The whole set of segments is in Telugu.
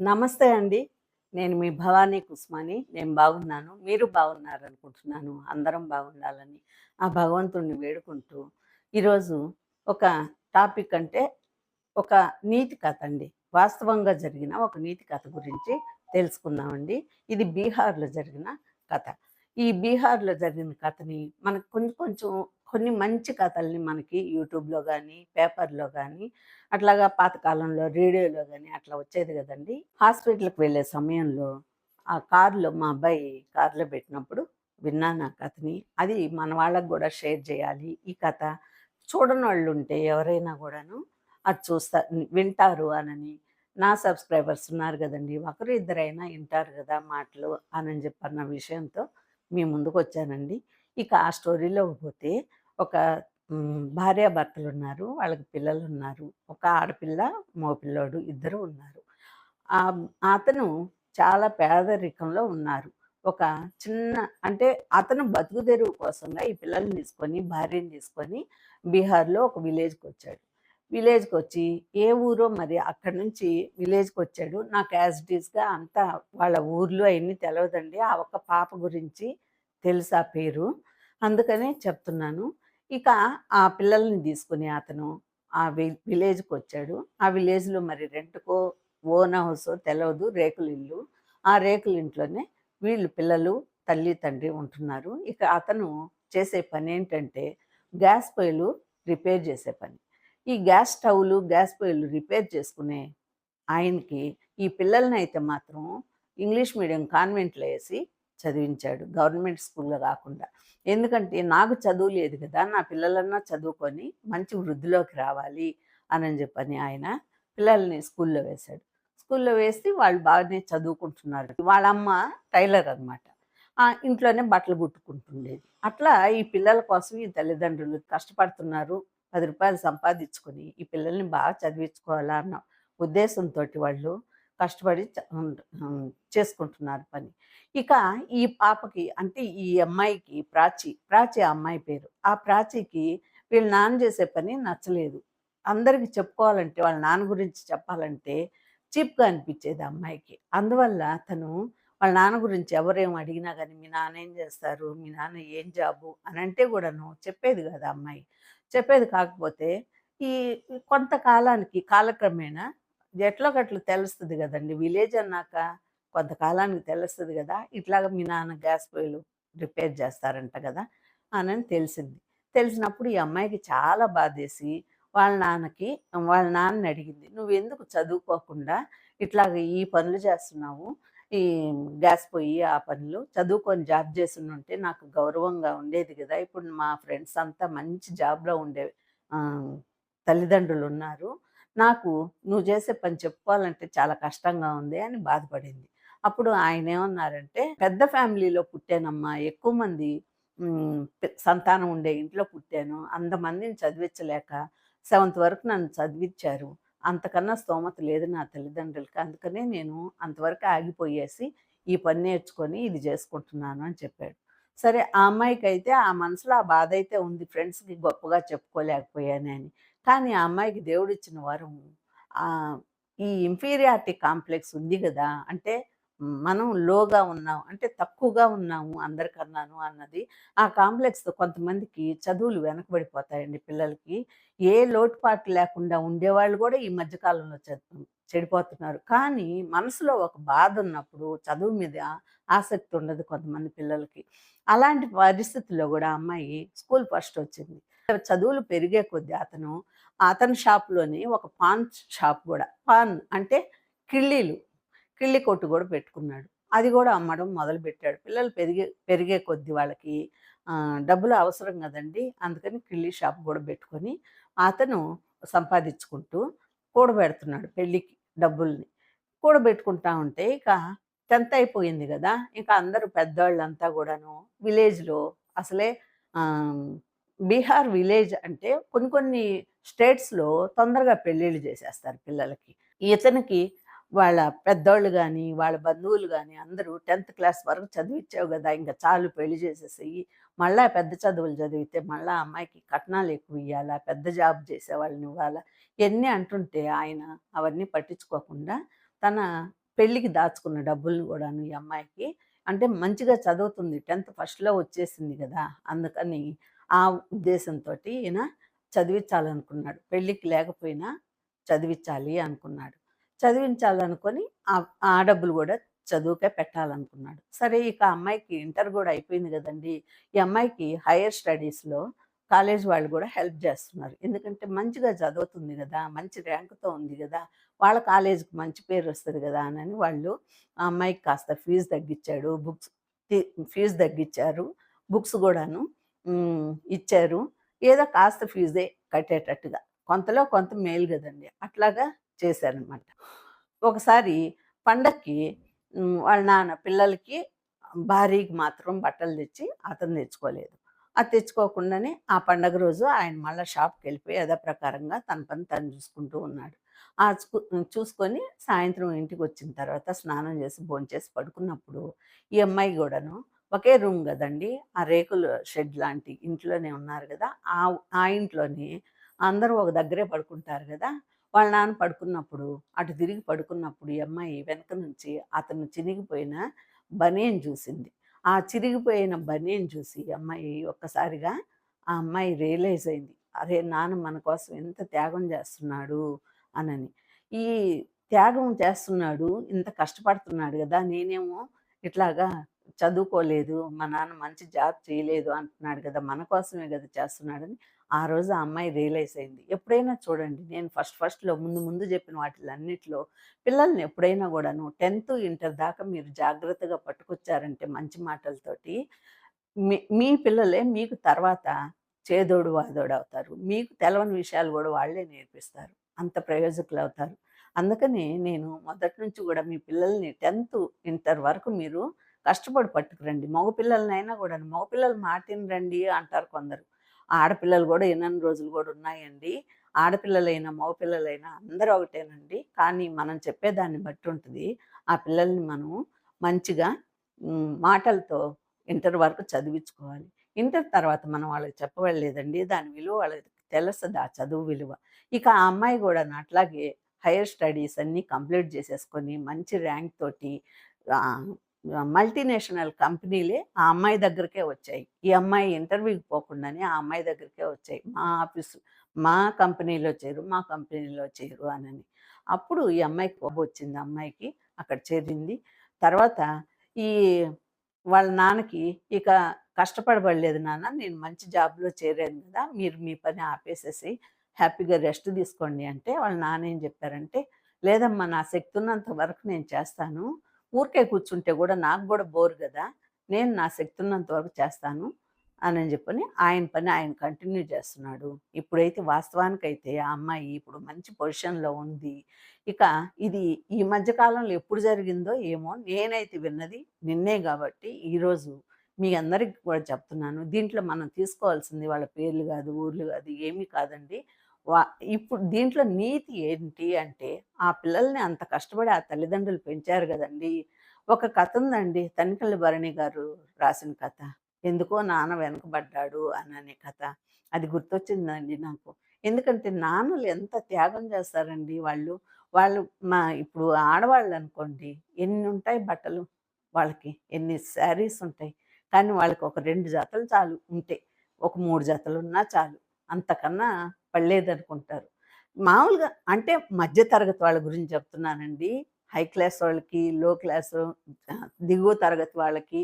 నమస్తే అండి. నేను మీ భవానీ కుస్మాని. నేను బాగున్నాను. మీరు బాగున్నారనుకుంటున్నాను. అందరం బాగుండాలని ఆ భగవంతుణ్ణి వేడుకుంటూ, ఈరోజు ఒక టాపిక్ అంటే, ఒక నీతి కథ అండి. వాస్తవంగా జరిగిన ఒక నీతి కథ గురించి తెలుసుకుందామండి. ఇది బీహార్‌లో జరిగిన కథ. ఈ బీహార్‌లో జరిగిన కథని మనకు కొంచెం కొంచెం కొన్ని మంచి కథల్ని మనకి యూట్యూబ్‌లో కానీ పేపర్‌లో కానీ అట్లాగా పాతకాలంలో రేడియోలో కానీ అట్లా వచ్చేది కదండి హాస్పిటల్‌కి వెళ్ళే సమయంలో ఆ కార్‌లో మా అబ్బాయి కార్‌లో పెట్టినప్పుడు విన్నాను ఆ కథని. అది మన వాళ్ళకు కూడా షేర్ చేయాలి ఈ కథ. చూడనోళ్ళుంటే ఎవరైనా కూడాను అది చూస్తా వింటారు అనని, నా సబ్‌స్క్రైబర్స్ ఉన్నారు కదండి ఒకరు ఇద్దరైనా వింటారు కదా మాటలు అనని చెప్పన్న విషయంతో మీ ముందుకొచ్చానండి. ఇక ఆ స్టోరీలోకి పోతే ఒక భార్యాభర్తలు ఉన్నారు వాళ్ళకి పిల్లలు ఉన్నారు ఒక ఆడపిల్ల, మగపిల్లోడు ఇద్దరు ఉన్నారు. అతను చాలా పేదరికంలో ఉన్నారు. ఒక చిన్న అంటే అతను బతుకు తెరువు కోసంగా ఈ పిల్లల్ని తీసుకొని, భార్యని తీసుకొని బీహార్‌లో ఒక విలేజ్కి వచ్చాడు విలేజ్కి వచ్చి ఏ ఊరో మరి అక్కడి నుంచి విలేజ్‌కొచ్చాడు. నాకు యాజ్ ఇట్ అంతా వాళ్ళ ఊర్లో అవన్నీ తెలవదండి. ఆ ఒక్క పాప గురించి తెలుసు ఆ పేరు. అందుకనే చెప్తున్నాను. ఇక ఆ పిల్లల్ని తీసుకుని అతను ఆ వి విలేజ్‌కొచ్చాడు. ఆ విలేజ్‌లో మరి రెంట్‌కో, ఓన్ హౌసో తెలవదు. రేకులిల్లు. ఆ రేకులింట్లోనే వీళ్ళు పిల్లలు, తల్లి, తండ్రి ఉంటున్నారు. ఇక అతను చేసే పని ఏంటంటే గ్యాస్ పొయ్యిలు రిపేర్ చేసే పని. ఈ గ్యాస్ స్టవ్‌లు, గ్యాస్ పొయ్యిలు రిపేర్ చేసుకునే ఆయనకి ఈ పిల్లలనైతే మాత్రం ఇంగ్లీష్ మీడియం కాన్వెంట్‌లో వేసి చదివించాడు. గవర్నమెంట్ స్కూల్‌లో కాకుండా ఎందుకంటే నాకు చదువు లేదు కదా నా పిల్లలన్నా చదువుకొని మంచి వృద్ధిలోకి రావాలి అని చెప్పని ఆయన పిల్లల్ని స్కూల్‌లో వేశాడు. స్కూల్‌లో వేసి వాళ్ళు బాగానే చదువుకుంటున్నారు. వాళ్ళమ్మ టైలర్ అనమాట. ఇంట్లోనే బట్టలు కుట్టుకుంటుండేది. అట్లా ఈ పిల్లల కోసం ఈ తల్లిదండ్రులు కష్టపడుతున్నారు. పది రూపాయలు సంపాదించుకొని ఈ పిల్లల్ని బాగా చదివించుకోవాలా అన్న ఉద్దేశంతోటి వాళ్ళు కష్టపడి చేసుకుంటున్నారు పని. ఇక ఈ పాపకి అంటే ఈ అమ్మాయికి ప్రాచి, ప్రాచి ఆ అమ్మాయి పేరు. ఆ ప్రాచికి వీళ్ళు నాన్న చేసే పని నచ్చలేదు. అందరికి చెప్పుకోవాలంటే వాళ్ళ నాన్న గురించి చెప్పాలంటే చీప్‌గా అనిపించేది అమ్మాయికి. అందువల్ల తను వాళ్ళ నాన్న గురించి ఎవరేం అడిగినా కానీ "మీ నాన్న ఏం చేస్తారు మీ నాన్న ఏం జాబు?" అని అంటే కూడాను చెప్పేది కదా అమ్మాయి. చెప్పేది కాకపోతే ఈ కొంతకాలానికి కాలక్రమేణా ఎట్లోగట్ల తెలుస్తుంది కదండి విలేజ్ అన్నాక కొంతకాలానికి తెలుస్తుంది కదా ఇట్లాగ మీ నాన్న గ్యాస్ పొయ్యిలు రిపేర్ చేస్తారంట కదా అనని తెలిసింది. తెలిసినప్పుడు ఈ అమ్మాయికి చాలా బాధేసి వాళ్ళ నాన్నకి వాళ్ళ నాన్నని అడిగింది. నువ్వు ఎందుకు చదువుకోకుండా ఇట్లాగ ఈ పనులు చేస్తున్నావు ఈ గ్యాస్ పొయ్యి ఆ పనులు. చదువుకొని జాబ్ జేసుండుంటే నాకు గౌరవంగా ఉండేది కదా ఇప్పుడు మా ఫ్రెండ్స్ అంతా మంచి జాబ్‌లో ఉండే తల్లిదండ్రులు ఉన్నారు నాకు నువ్వు చేసే పని చెప్పుకోవాలంటే చాలా కష్టంగా ఉంది" అని బాధపడింది. అప్పుడు ఆయనేమన్నారంటే, "పెద్ద ఫ్యామిలీలో పుట్టానమ్మా. ఎక్కువ మంది సంతానం ఉండే ఇంట్లో పుట్టాను. అంతమందిని చదివించలేక సెవెంత్ వరకు నన్ను చదివిచ్చారు. అంతకన్నా స్తోమత లేదు నా తల్లిదండ్రులకి. అందుకనే నేను అంతవరకు ఆగిపోయేసి ఈ పని నేర్చుకొని ఇది చేసుకుంటున్నాను అని చెప్పాడు. సరే ఆ అమ్మాయికైతే ఆ మనసులో ఆ బాధైతే ఉంది. ఫ్రెండ్స్‌కి గొప్పగా చెప్పుకోలేకపోయాను అని. కానీ ఆ అమ్మాయికి దేవుడిచ్చిన వరం ఈ ఇన్ఫీరియారిటీ కాంప్లెక్స్ ఉంది కదా అంటే మనం లోగా ఉన్నాం. అంటే తక్కువగా ఉన్నాము అందరికన్నాను అన్నది. ఆ కాంప్లెక్స్ కొంతమందికి చదువులు వెనకబడిపోతాయండి పిల్లలకి. ఏ లోటుపాటు లేకుండా ఉండేవాళ్ళు కూడా ఈ మధ్య కాలంలో చెడిపోతున్నారు. కానీ మనసులో ఒక బాధ ఉన్నప్పుడు చదువు మీద ఆసక్తి ఉండదు కొంతమంది పిల్లలకి. అలాంటి పరిస్థితుల్లో కూడా అమ్మాయి స్కూల్ ఫస్ట్ వచ్చింది. చదువులు పెరిగే కొద్దీ అతను అతని షాప్లోని ఒక పాన్ షాప్ కూడా పాన్ అంటే కిళ్ళీలు. కిళ్ళి కొట్టు కూడా పెట్టుకున్నాడు. అది కూడా అమ్మడం మొదలుపెట్టాడు. పిల్లలు పెరిగే పెరిగే కొద్ది వాళ్ళకి డబ్బులు అవసరం కదండి అందుకని కిళ్ళి షాప్ కూడా పెట్టుకొని అతను సంపాదించుకుంటూ కూడబెడుతున్నాడు పెళ్ళికి డబ్బుల్ని. కూడబెట్టుకుంటా ఉంటే ఇక 10థ్ అయిపోయింది కదా ఇంకా అందరూ పెద్దవాళ్ళంతా కూడాను విలేజ్‌లో అసలే బీహార్ విలేజ్ అంటే కొన్ని కొన్ని స్టేట్స్‌లో తొందరగా పెళ్ళిళ్ళు చేసేస్తారు పిల్లలకి. ఇతనికి వాళ్ళ పెద్దోళ్ళు కానీ వాళ్ళ బంధువులు కానీ అందరూ 10థ్ క్లాస్ వరకు చదివించావు కదా ఇంకా చాలు పెళ్ళి చేసేసేయి. మళ్ళా పెద్ద చదువులు చదివితే మళ్ళా అమ్మాయికి కట్నాలు ఎక్కువ ఇవ్వాలా పెద్ద జాబ్ చేసేవాళ్ళనివ్వాలా, ఎన్ని అంటుంటే ఆయన అవన్నీ పట్టించుకోకుండా తన పెళ్ళికి దాచుకున్న డబ్బుల్ని కూడాను ఈ అమ్మాయికి అంటే మంచిగా చదువుతుంది టెన్త్ ఫస్ట్‌లో వచ్చేసింది కదా అందుకని ఆ ఉద్దేశంతో ఈయన చదివించాలనుకున్నాడు. పెళ్ళికి లేకపోయినా చదివించాలి అనుకున్నాడు. చదివించాలనుకొని ఆ డబ్బులు కూడా చదువుకే పెట్టాలనుకున్నాడు. సరే ఇక ఆ అమ్మాయికి ఇంటర్ కూడా అయిపోయింది కదండి ఈ అమ్మాయికి హైయర్ స్టడీస్‌లో కాలేజ్ వాళ్ళు కూడా హెల్ప్ చేస్తున్నారు ఎందుకంటే మంచిగా చదువుతుంది కదా మంచి ర్యాంక్‌తో ఉంది కదా వాళ్ళ కాలేజ్‌కి మంచి పేరు వస్తుంది కదా అని వాళ్ళు ఆ అమ్మాయికి కాస్త ఫీజు తగ్గించాడు బుక్స్ ఫీజు తగ్గించారు బుక్స్ కూడాను ఇచ్చారు. ఏదో కాస్త ఫీజే కట్టేటట్టుగా. కొంతలో కొంత మేలు కదండి అట్లాగా చేశారనమాట. ఒకసారి పండక్కి వాళ్ళ నాన్న పిల్లలకి, భార్యకి మాత్రం బట్టలు తెచ్చి అతను తెచ్చుకోలేదు. అది తెచ్చుకోకుండానే ఆ పండగ రోజు ఆయన మళ్ళీ షాప్కి వెళ్ళిపోయి షాప్‌కెళ్ళిపోయి యథాప్రకారంగా తన పని తను చూసుకుంటూ ఉన్నాడు. ఆ చూసుకొని సాయంత్రం ఇంటికి వచ్చిన తర్వాత స్నానం చేసి, భోంచేసి పడుకున్నప్పుడు ఈ అమ్మాయి కూడాను ఒకే రూమ్ కదండి ఆ రేకుల షెడ్ లాంటి ఇంట్లోనే ఉన్నారు కదా ఆ ఆ ఇంట్లోనే అందరూ ఒక దగ్గరే పడుకుంటారు కదా వాళ్ళ నాన్న పడుకున్నప్పుడు అటు తిరిగి పడుకున్నప్పుడు ఈ అమ్మాయి వెనక నుంచి అతను చిరిగిపోయిన బనియన్ చూసింది. ఆ చిరిగిపోయిన బనియన్ చూసి అమ్మాయి ఒక్కసారిగా ఆ అమ్మాయి రియలైజ్ అయింది. అరే! నాన్న మన కోసం ఎంత త్యాగం చేస్తున్నాడు అనని. ఈ త్యాగం చేస్తున్నాడు, ఇంత కష్టపడుతున్నాడు కదా నేనేమో ఇట్లాగా చదువుకోలేదు, మా నాన్న మంచి జాబ్ చేయలేదు అంటున్నాడు కదా మన కోసమే కదా చేస్తున్నాడని ఆ రోజు ఆ అమ్మాయి రియలైజ్ అయింది. ఎప్పుడైనా చూడండి నేను ఫస్ట్ ఫస్ట్‌లో ముందు ముందు చెప్పిన వాటిలన్నిట్లో పిల్లల్ని ఎప్పుడైనా కూడాను టెన్త్ ఇంటర్ దాకా మీరు జాగ్రత్తగా పట్టుకొచ్చారంటే మంచి మాటలతోటి మీ మీ పిల్లలే మీకు తర్వాత చేదోడు వాదోడు అవుతారు మీకు తెలవని విషయాలు కూడా వాళ్ళే నేర్పిస్తారు. అంత ప్రయోజకులు అవుతారు అందుకని నేను మొదటి నుంచి కూడా మీ పిల్లల్ని 10థ్, ఇంటర్ వరకు మీరు కష్టపడి పట్టుకురండి. మగ పిల్లలనైనా మగ పిల్లలు మాట రండి అంటారు కొందరు. ఆడపిల్లలు కూడా ఎన్నెన్ని రోజులు కూడా ఉన్నాయండి. ఆడపిల్లలైనా, మగపిల్లలైనా అందరూ ఒకటేనండి. కానీ మనం చెప్పేదాన్ని బట్టి ఉంటుంది ఆ పిల్లల్ని మనం మంచిగా మాటలతో ఇంటర్ వరకు చదివించుకోవాలి. ఇంటర్ తర్వాత మనం వాళ్ళకి చెప్పవలేదండి దాని విలువ వాళ్ళకి తెలుస్తుంది ఆ చదువు విలువ. ఇక ఆ అమ్మాయి కూడా అట్లాగే హైయర్ స్టడీస్ అన్నీ కంప్లీట్ చేసేసుకొని మంచి ర్యాంక్ తోటి మల్టీనేషనల్ కంపెనీలే ఆ అమ్మాయి దగ్గరికే వచ్చాయి. ఈ అమ్మాయి ఇంటర్వ్యూకి పోకుండానే ఆ అమ్మాయి దగ్గరికే వచ్చాయి. మా ఆఫీసు మా కంపెనీలో చేరు, మా కంపెనీలో చేరు అనని. అప్పుడు ఈ అమ్మాయికి కోపం వచ్చింది అమ్మాయికి అక్కడ చేరింది. తర్వాత ఈ వాళ్ళ నాన్నకి ఇక కష్టపడబడలేదు నాన్న. నేను మంచి జాబ్‌లో చేరాను కదా మీరు మీ పని ఆపేసేసి హ్యాపీగా రెస్ట్ తీసుకోండి అంటే, వాళ్ళ నాన్న ఏం చెప్పారంటే, లేదమ్మా నా శక్తి ఉన్నంత వరకు నేను చేస్తాను. ఊరికే కూర్చుంటే కూడా నాకు కూడా బోర్ కదా నేను నా శక్తి ఉన్నంత వరకు చేస్తాను అని చెప్పని ఆయన పని ఆయన కంటిన్యూ చేస్తున్నాడు. ఇప్పుడైతే వాస్తవానికైతే ఆ అమ్మాయి ఇప్పుడు మంచి పొజిషన్‌లో ఉంది. ఇక ఇది ఈ మధ్యకాలంలో ఎప్పుడు జరిగిందో ఏమో నేనైతే విన్నది నిన్నే కాబట్టి ఈరోజు మీ అందరికి కూడా చెప్తున్నాను. దీంట్లో మనం తీసుకోవాల్సింది వాళ్ళ పేర్లు కాదు ఊర్లు కాదు ఏమీ కాదండి. వా ఇప్పుడు దీంట్లో నీతి ఏంటి అంటే, ఆ పిల్లల్ని అంత కష్టపడి ఆ తల్లిదండ్రులు పెంచారు కదండి ఒక కథ ఉందండి. తనికల్లి భరణి గారు రాసిన కథ. ఎందుకో నాన్న వెనకబడ్డాడు అననే కథ. అది గుర్తొచ్చిందండి నాకు. ఎందుకంటే నాన్నలు ఎంత త్యాగం చేస్తారండి వాళ్ళు. వాళ్ళు మా ఇప్పుడు ఆడవాళ్ళు అనుకోండి ఎన్ని ఉంటాయి బట్టలు వాళ్ళకి. ఎన్ని శారీస్ ఉంటాయి. కానీ వాళ్ళకి ఒక రెండు జతలు చాలు ఉంటే. ఒక మూడు జతలు ఉన్నా చాలు. అంతకన్నా పడలేదనుకుంటారు. మామూలుగా అంటే మధ్య తరగతి వాళ్ళ గురించి చెప్తున్నానండి. హై క్లాస్ వాళ్ళకి, లో క్లాసు దిగువ తరగతి వాళ్ళకి,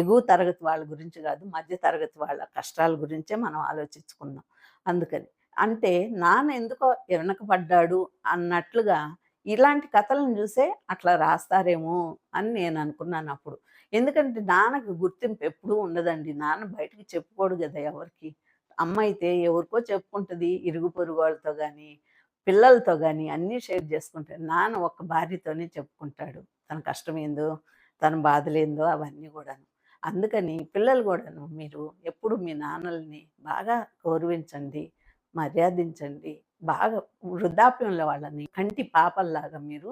ఎగువ తరగతి వాళ్ళ గురించి కాదు మధ్య తరగతి వాళ్ళ కష్టాల గురించే మనం ఆలోచించుకుందాం. అందుకని. అంటే నాన్న ఎందుకో వెనకబడ్డాడు అన్నట్లుగా ఇలాంటి కథలను చూసే అట్లా రాస్తారేమో అని నేను అనుకున్నాను అప్పుడు ఎందుకంటే నాన్నకి గుర్తింపు ఎప్పుడూ ఉండదండి. నాన్న బయటకి చెప్పుకోడు కదా ఎవరికి అమ్మ అయితే ఎవరికో చెప్పుకుంటుంది ఇరుగు పొరుగు వాళ్ళతో కానీ పిల్లలతో కానీ అన్నీ షేర్ చేసుకుంటాడు. నాన్న ఒక్క భార్యతోనే చెప్పుకుంటాడు. తన కష్టమేందో, తన బాధలేందో అవన్నీ కూడాను అందుకని పిల్లలు కూడాను మీరు ఎప్పుడు మీ నాన్నలని బాగా గౌరవించండి, మర్యాదించండి. బాగా వృద్ధాప్యంలో వాళ్ళని కంటి పాపల్లాగా మీరు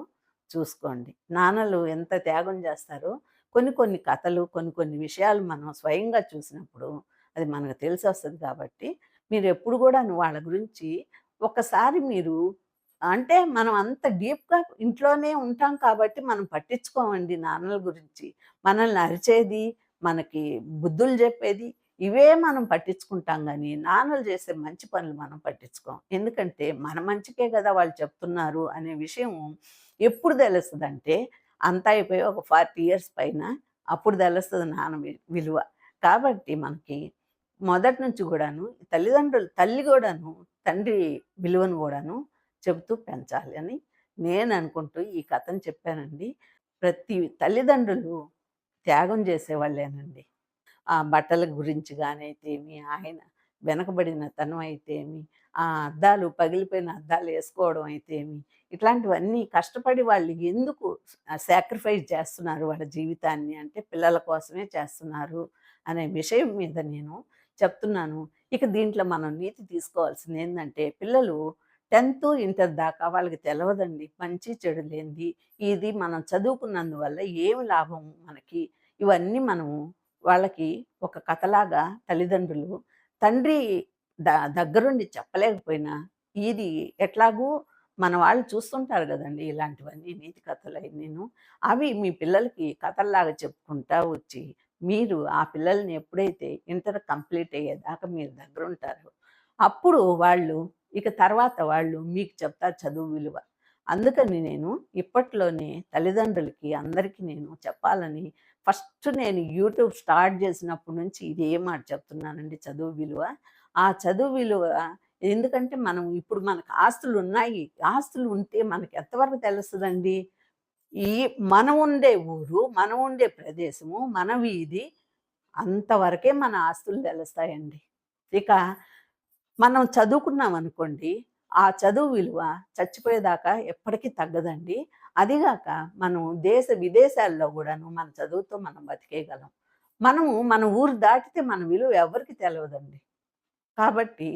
చూసుకోండి. నాన్నలు ఎంత త్యాగం చేస్తారో కొన్ని కొన్ని కథలు, కొన్ని కొన్ని విషయాలు మనం స్వయంగా చూసినప్పుడు అది మనకు తెలిసొస్తది కాబట్టి మీరు ఎప్పుడు కూడా వాళ్ళ గురించి ఒకసారి మీరు అంటే మనం అంత డీప్‌గా ఇంట్లోనే ఉంటాం కాబట్టి మనం పట్టించుకోమండి నాన్నల గురించి. మనల్ని అరిచేది, మనకి బుద్ధులు చెప్పేది ఇవే మనం పట్టించుకుంటాం కానీ నాన్నలు చేసే మంచి పనులు మనం పట్టించుకోం. ఎందుకంటే మన మంచికే కదా వాళ్ళు చెప్తున్నారు అనే విషయం ఎప్పుడు తెలుస్తదంటే, అంతా అయిపోయి ఒక 40 ఇయర్స్ పైన అప్పుడు తెలుస్తుంది నాన్న వి విలువ. కాబట్టి మనకి మొదటి నుంచి కూడాను తల్లిదండ్రులు తల్లి కూడాను తండ్రి విలువను కూడాను చెబుతూ పెంచాలి అని నేను అనుకుంటూ ఈ కథను చెప్పానండి. ప్రతి తల్లిదండ్రులు త్యాగం చేసేవాళ్ళేనండి. ఆ బట్టల గురించి కానైతేమి ఆయన వెనకబడిన తనం అయితేమి, ఆ అద్దాలు పగిలిపోయిన అద్దాలు వేసుకోవడం అయితేమి, ఇట్లాంటివన్నీ కష్టపడి వాళ్ళు ఎందుకు సాక్రిఫైస్ చేస్తున్నారు వాళ్ళ జీవితాన్ని అంటే పిల్లల కోసమే చేస్తున్నారు అనే విషయం మీద నేను చెప్తున్నాను. ఇక దీంట్లో మనం నీతి తీసుకోవాల్సింది ఏంటంటే పిల్లలు 10థ్, ఇంటర్ దాకా వాళ్ళకి తెలవదండి. మంచి చెడు లేనిది. ఇది మనం చదువుకున్నందువల్ల ఏమి లాభం మనకి? ఇవన్నీ మనము వాళ్ళకి ఒక కథలాగా తల్లిదండ్రులు తండ్రి ద దగ్గరుండి చెప్పలేకపోయినా, ఇది ఎట్లాగూ మన వాళ్ళు చూస్తుంటారు కదండి ఇలాంటివన్నీ నీతి కథలన్నీను. అవి మీ పిల్లలకి కథల్లాగా చెప్పుకుంటా వచ్చి, మీరు ఆ పిల్లల్ని ఎప్పుడైతే ఇంటర్ కంప్లీట్ అయ్యేదాకా మీరు దగ్గర ఉంటారు అప్పుడు వాళ్ళు ఇక తర్వాత వాళ్ళు మీకు చెప్తారు చదువు విలువ. అందుకని నేను ఇప్పట్లోనే తల్లిదండ్రులకి అందరికీ నేను చెప్పాలని ఫస్ట్ నేను యూట్యూబ్ స్టార్ట్ చేసినప్పటి నుంచి ఇదే మాట చెప్తున్నానండి చదువు విలువ. ఆ చదువు విలువ ఎందుకంటే మనం ఇప్పుడు మనకు ఆస్తులు ఉన్నాయి ఆస్తులు ఉంటే మనకు ఎంతవరకు తెలుస్తుందండి ఈ మనం ఉండే ఊరు, మనం ఉండే ప్రదేశము, మన వీధి అంతవరకే మన ఆస్తులు తెలుస్తాయండి. ఇక మనం చదువుకున్నామనుకోండి, ఆ చదువు విలువ చచ్చిపోయేదాకా ఎప్పటికీ తగ్గదండి. అదిగాక మనం దేశ విదేశాల్లో కూడాను మన చదువుతో మనం బతికేయగలం. మనము మన ఊరు దాటితే మన విలువ ఎవరికి తెలియదండి కాబట్టి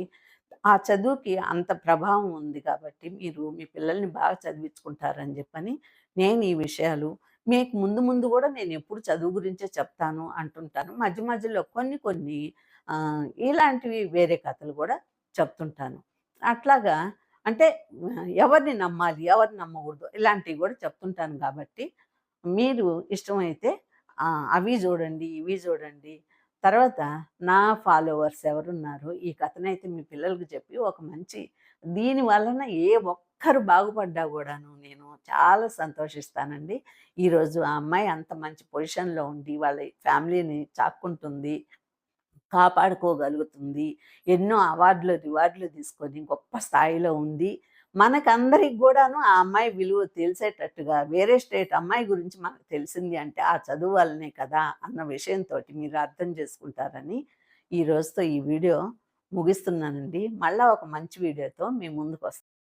ఆ చదువుకి అంత ప్రభావం ఉంది కాబట్టి మీరు మీ పిల్లల్ని బాగా చదివించుకుంటారని చెప్పని నేను ఈ విషయాలు మీకు ముందు ముందు కూడా నేను ఎప్పుడు చదువు గురించే చెప్తాను అంటుంటాను. మధ్య మధ్యలో కొన్ని కొన్ని ఇలాంటివి వేరే కథలు కూడా చెప్తుంటాను. అట్లాగా అంటే ఎవరిని నమ్మాలి, ఎవరిని నమ్మకూడదు ఇలాంటివి కూడా చెప్తుంటాను కాబట్టి మీరు ఇష్టమైతే అవి చూడండి ఇవి చూడండి తర్వాత నా ఫాలోవర్స్ ఎవరున్నారు ఈ కథనైతే మీ పిల్లలకి చెప్పి ఒక మంచి దీని వలన ఏ ఒక్కరు బాగుపడ్డా కూడాను నేను చాలా సంతోషిస్తానండి. ఈరోజు ఆ అమ్మాయి అంత మంచి పొజిషన్‌లో ఉండి వాళ్ళ ఫ్యామిలీని చాక్కుంటుంది. కాపాడుకోగలుగుతుంది. ఎన్నో అవార్డులు, రివార్డులు తీసుకొని గొప్ప స్థాయిలో ఉంది. మనకందరికి కూడాను ఆ అమ్మాయి విలువ తెలిసేటట్టుగా వేరే స్టేట్ అమ్మాయి గురించి మనకు తెలిసింది అంటే ఆ చదువు వల్లనే కదా! అన్న విషయంతో మీరు అర్థం చేసుకుంటారని ఈ రోజుతో ఈ వీడియో ముగిస్తున్నానండి. మళ్ళీ ఒక మంచి వీడియోతో మీ ముందుకొస్తా.